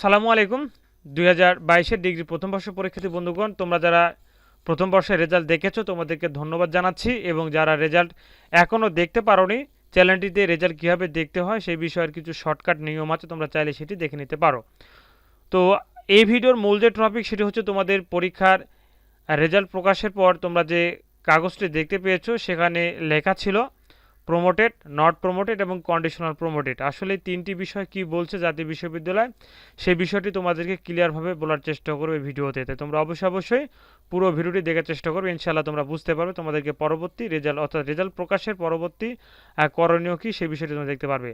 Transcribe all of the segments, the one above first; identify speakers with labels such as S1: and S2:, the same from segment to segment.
S1: সালামু আলাইকুম। দুই হাজার বাইশের ডিগ্রি প্রথম বর্ষ পরীক্ষার্থী বন্ধুগণ, তোমরা যারা প্রথম বর্ষের রেজাল্ট দেখেছ, তোমাদেরকে ধন্যবাদ জানাচ্ছি এবং যারা রেজাল্ট এখনও দেখতে পারোনি, চ্যানেলটিতে রেজাল্ট কীভাবে দেখতে হয় সেই বিষয়ের কিছু শর্টকাট নিয়ম আছে, তোমরা চাইলে সেটি দেখে নিতে পারো। তো এই ভিডিওর মূল যে টপিক সেটি হচ্ছে তোমাদের পরীক্ষার রেজাল্ট প্রকাশের পর তোমরা যে কাগজটি দেখতে পেয়েছ, সেখানে লেখা ছিল প্রমোটেড নট প্রমোটেড এবং কন্ডিশনাল প্রমোটেড আসলে তিনটি বিষয় কি বলছে জাতীয় বিশ্ববিদ্যালয়, সেই বিষয়টি তোমাদেরকে ক্লিয়ারভাবে বলার চেষ্টা করবে ভিডিওতে। তাই তোমরা অবশ্যই অবশ্যই পুরো ভিডিওটি দেখার চেষ্টা করবে। ইনশাআল্লাহ তোমরা বুঝতে পারবে, তোমাদেরকে পরবর্তী রেজাল্ট অর্থাৎ রেজাল্ট প্রকাশের পরবর্তী করণীয় কী সেই বিষয়টি তোমরা দেখতে পারবে।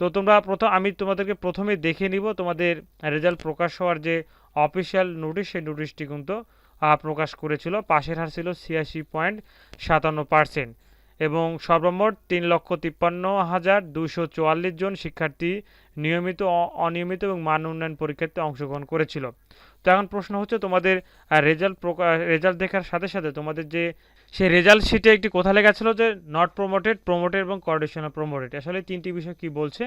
S1: তো তোমরা প্রথম, আমি তোমাদেরকে প্রথমে দেখে নিব তোমাদের রেজাল্ট প্রকাশ হওয়ার যে অফিসিয়াল নোটিশ সেই নোটিশটি কিন্তু প্রকাশ করেছিল। পাশের হার ছিল ছিয়াশি পয়েন্ট সাতান্ন পার্সেন্ট। এবং সর্বমোট তিন লক্ষ তিপ্পান্ন হাজার দুশো চুয়াল্লিশ জন শিক্ষার্থী নিয়মিত অনিয়মিত এবং মান উন্নয়ন পরীক্ষাতে অংশগ্রহণ করেছিল। তো এখন প্রশ্ন হচ্ছে, তোমাদের রেজাল্ট রেজাল্ট দেখার সাথে সাথে তোমাদের যে, সে রেজাল্ট শিটে একটি কথা লেখা ছিল যে নট প্রমোটেড প্রমোটেড এবং কন্ডিশনাল প্রমোটেড আসলে তিনটি বিষয় কি বলছে?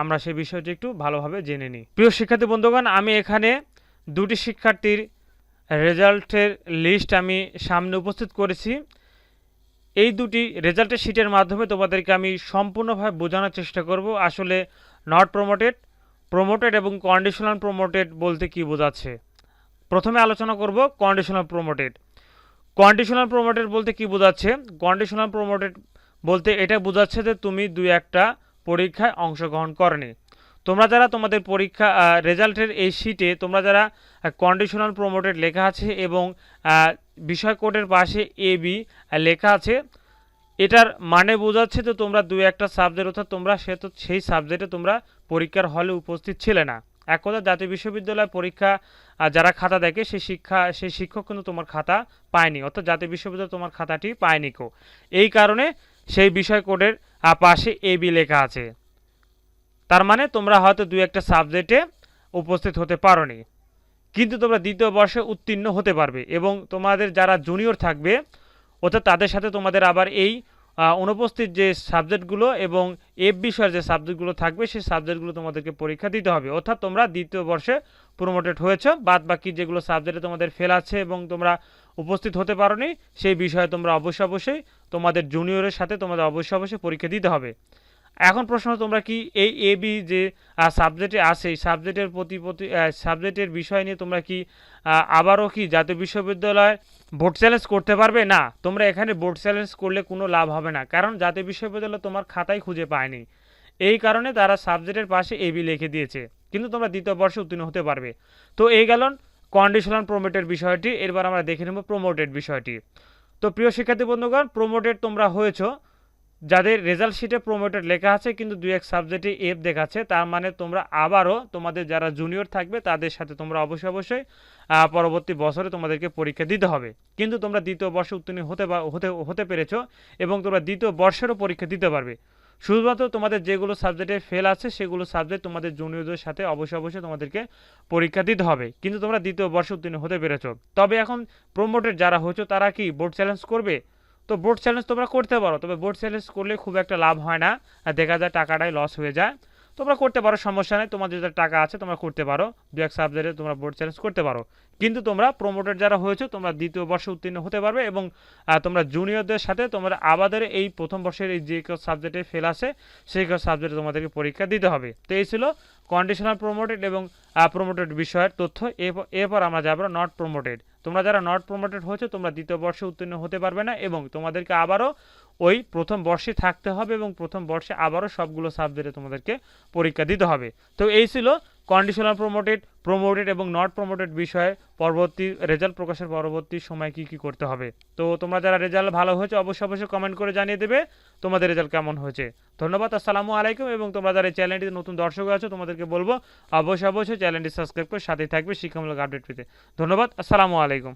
S1: আমরা সেই বিষয়টি একটু ভালোভাবে জেনে নিই। প্রিয় শিক্ষার্থী বন্ধুগণ, আমি এখানে দুটি শিক্ষার্থীর রেজাল্টের লিস্ট আমি সামনে উপস্থিত করেছি। এই দুটি রেজাল্টের শিটের মাধ্যমে তোমাদেরকে আমি সম্পূর্ণভাবে বোঝানোর চেষ্টা করব আসলে নট প্রমোটেড প্রমোটেড এবং কন্ডিশনাল প্রমোটেড বলতে কি বোঝাচ্ছে। প্রথমে আলোচনা করব কন্ডিশনাল প্রমোটেড কন্ডিশনাল প্রমোটেড বলতে কি বোঝাচ্ছে? কন্ডিশনাল প্রমোটেড বলতে এটা বোঝাচ্ছে যে তুমি দুই একটা পরীক্ষায় অংশগ্রহণ করনি। তোমরা যারা তোমাদের পরীক্ষা রেজাল্টের এই শিটে তোমরা যারা কন্ডিশনাল প্রমোটেড লেখা আছে এবং বিষয় কোডের পাশে এ বি লেখা আছে। এটার মানে বোঝাচ্ছে যে তোমরা দুই একটা সাবজেক্ট অর্থাৎ তোমরা সে তো সেই সাবজেক্টে তোমরা পরীক্ষার হলে উপস্থিত ছিলে না। এক কথা জাতীয় বিশ্ববিদ্যালয় পরীক্ষা যারা খাতা দেখে সেই শিক্ষা, সেই শিক্ষক কিন্তু তোমার খাতা পায়নি। অর্থাৎ জাতীয় বিশ্ববিদ্যালয় তোমার খাতাটি পায়নি কো। এই কারণে সেই বিষয় কোডের পাশে এ বি লেখা আছে। তার মানে তোমরা হয়তো দুই একটা সাবজেক্টে উপস্থিত হতে পারোনি। কিন্তু তোমরা দ্বিতীয় বর্ষে উত্তীর্ণ হতে পারবে এবং তোমাদের যারা জুনিয়র থাকবে, অর্থাৎ তাদের সাথে তোমাদের আবার এই অনুপস্থিত যে সাবজেক্টগুলো এবং এফ বিষয়ের যে সাবজেক্টগুলো থাকবে, সেই সাবজেক্টগুলো তোমাদেরকে পরীক্ষা দিতে হবে। অর্থাৎ তোমরা দ্বিতীয় বর্ষে প্রমোটেড হয়েছো বাদ বাকি যেগুলো সাবজেক্টে তোমাদের ফেল আছে এবং তোমরা উপস্থিত হতে পারোনি, সেই বিষয়ে তোমরা অবশ্যই অবশ্যই তোমাদের জুনিয়রের সাথে তোমাদের অবশ্যই অবশ্যই পরীক্ষা দিতে হবে। এখন প্রশ্ন তোমরা কি এই এ বি যে সাবজেক্টে আছে? সাবজেক্টের প্রতি প্রতি সাবজেক্টের বিষয় নিয়ে তোমরা কি আবারও কি জাতীয় বিশ্ববিদ্যালয় বোর্ড চ্যালেঞ্জ করতে পারবে? না, তোমরা এখানে বোর্ড চ্যালেঞ্জ করলে কোনো লাভ হবে না, কারণ জাতীয় বিশ্ববিদ্যালয় তোমার খাতাই খুঁজে পায়নি। এই কারণে তারা সাবজেক্টের পাশে এ বি লিখে দিয়েছে, কিন্তু তোমরা দ্বিতীয় বর্ষে উত্তীর্ণ হতে পারবে। তো এই গেল কন্ডিশনাল প্রমোটেড বিষয়টি, এরপর আমরা দেখে নেব প্রমোটেড বিষয়টি। তো প্রিয় শিক্ষার্থী বন্ধুগণ প্রমোটেড তোমরা হয়েছো যাদের রেজাল্ট শিটে প্রমোটেড লেখা আছে, কিন্তু দুই এক সাবজেক্টে এফ দেখাচ্ছে, তার মানে তোমরা আবারও তোমাদের যারা জুনিয়র থাকবে, তাদের সাথে তোমরা অবশ্যই অবশ্যই পরবর্তী বছরে তোমাদেরকে পরীক্ষা দিতে হবে। কিন্তু তোমরা দ্বিতীয় বর্ষে উত্তীর্ণ হতে হতে হতে পেরেছ এবং তোমরা দ্বিতীয় বর্ষেরও পরীক্ষা দিতে পারবে। শুধুমাত্র তোমাদের যেগুলো সাবজেক্টে ফেল আছে, সেগুলো সাবজেক্ট তোমাদের জুনিয়রদের সাথে অবশ্যই অবশ্যই তোমাদেরকে পরীক্ষা দিতে হবে। কিন্তু তোমরা দ্বিতীয় বর্ষে উত্তীর্ণ হতে পেরেছ। তবে এখন প্রমোটেড যারা হয়েছো, তারা কি বোর্ড চ্যালেঞ্জ করবে? তো বোর্ড চ্যালেঞ্জ তোমরা করতে পারো, তবে বোর্ড চ্যালেঞ্জ করলে খুব একটা লাভ হয় না দেখা যায় টাকাটাই লস হয়ে যায়। তোমরা করতে পারো, সমস্যা নেই, তোমাদের যাদের টাকা আছে তোমরা করতে পারো, দু এক সাবজেক্টে তোমরা বোর্ড চ্যালেঞ্জ করতে পারো। কিন্তু তোমরা প্রমোটেড যারা হয়েছে, তোমরা দ্বিতীয় বর্ষে উত্তীর্ণ হতে পারবে এবং তোমরা জুনিয়রদের সাথে তোমরা আবাদের এই প্রথম বর্ষের এই যে কেউ সাবজেক্টে ফেল আসে সেই কেউ সাবজেক্টে তোমাদেরকে পরীক্ষা দিতে হবে। তো এই ছিল কন্ডিশনাল প্রমোটেড এবং প্রমোটেড বিষয়ের তথ্য। এরপর আমরা যাব নট প্রমোটেড তোমরা যারা নট প্রমোটেড হয়েছো, তোমরা দ্বিতীয় বর্ষে উত্তীর্ণ হতে পারবে না এবং তোমাদেরকে আবারও ওই প্রথম বর্ষে থাকতে হবে এবং প্রথম বর্ষে আবারও সবগুলো সাবজেক্টে তোমাদেরকে পরীক্ষা দিতে হবে। তো এই ছিল কন্ডিশনাল প্রমোটেড প্রমোটেড এবং নট প্রমোটেড বিষয়ে পরবর্তী রেজাল্ট প্রকাশের পরবর্তী সময় কি কি করতে হবে। তো তোমরা যারা রেজাল্ট ভালো হয়েছে অবশ্যই অবশ্যই কমেন্ট করে জানিয়ে দেবে তোমাদের রেজাল্ট কেমন হয়েছে। ধন্যবাদ, আসসালামু আলাইকুম এবং তোমরা যারা এই চ্যানেলটিতে নতুন দর্শক আছো তোমাদেরকে বলব অবশ্যই অবশ্যই চ্যানেলটি সাবস্ক্রাইব করে সাথে থাকবে শিক্ষামূলক আপডেট পেতে। ধন্যবাদ, আসসালামু আলাইকুম।